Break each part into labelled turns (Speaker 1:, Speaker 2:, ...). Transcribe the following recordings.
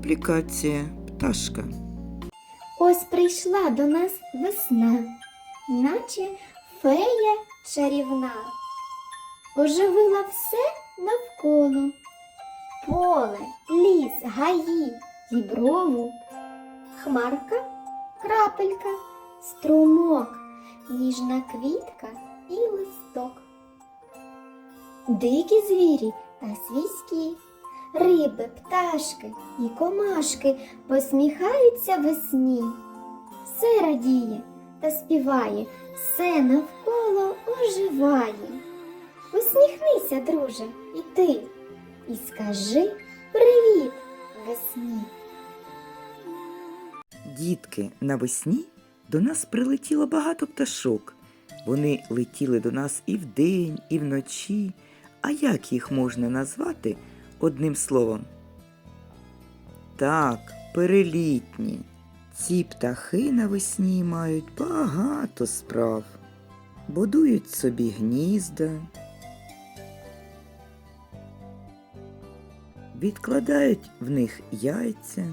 Speaker 1: Аплікація пташка.
Speaker 2: Ось прийшла до нас весна, наче фея чарівна, оживила все навколо. Поле, ліс, гаї, діброву, хмарка, крапелька, струмок, ніжна квітка і листок. Дикі звірі та свійські, риби, пташки і комашки посміхаються весні. Все радіє та співає, все навколо оживає. Усміхнися, друже, і ти, і скажи привіт весні.
Speaker 1: Дітки, навесні до нас прилетіло багато пташок. Вони летіли до нас і вдень, і вночі. А як їх можна назвати одним словом? Так, перелітні. Ці птахи навесні мають багато справ. Будують собі гнізда, відкладають в них яйця.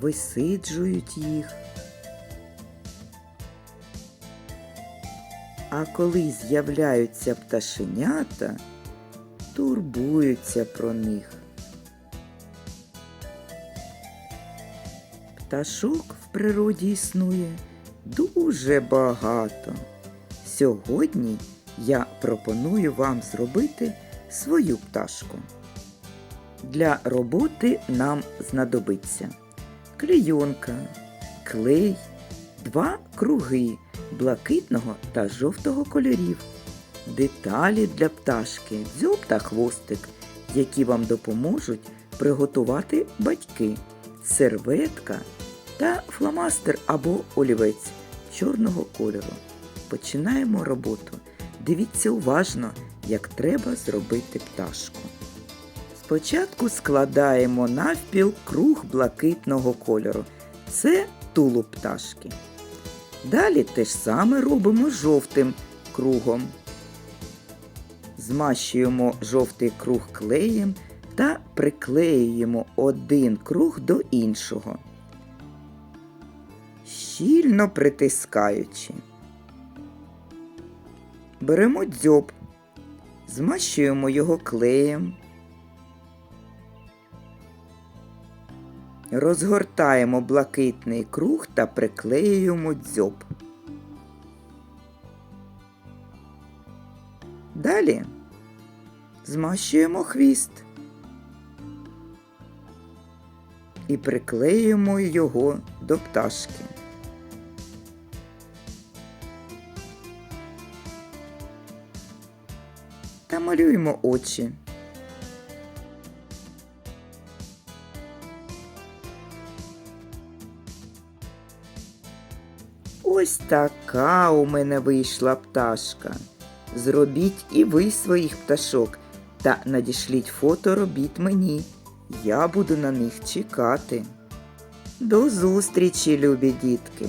Speaker 1: висиджують їх. А коли з'являються пташенята, турбуються про них. Пташок в природі існує дуже багато. Сьогодні я пропоную вам зробити свою пташку. Для роботи нам знадобиться клейонка, клей, два круги блакитного та жовтого кольорів, деталі для пташки, дзьоб та хвостик, які вам допоможуть приготувати батьки, серветка та фломастер або олівець чорного кольору. Починаємо роботу. Дивіться уважно, як треба зробити пташку. Спочатку складаємо навпіл круг блакитного кольору. Це тулуб пташки. Далі те ж саме робимо жовтим кругом. Змащуємо жовтий круг клеєм та приклеюємо один круг до іншого, щільно притискаючи. Беремо дзьоб, змащуємо його клеєм. Розгортаємо блакитний круг та приклеюємо дзьоб. Далі змащуємо хвіст і приклеюємо його до пташки. Та малюємо очі. Ось така у мене вийшла пташка. Зробіть і ви своїх пташок та надішліть фото робіт мені. Я буду на них чекати. До зустрічі, любі дітки!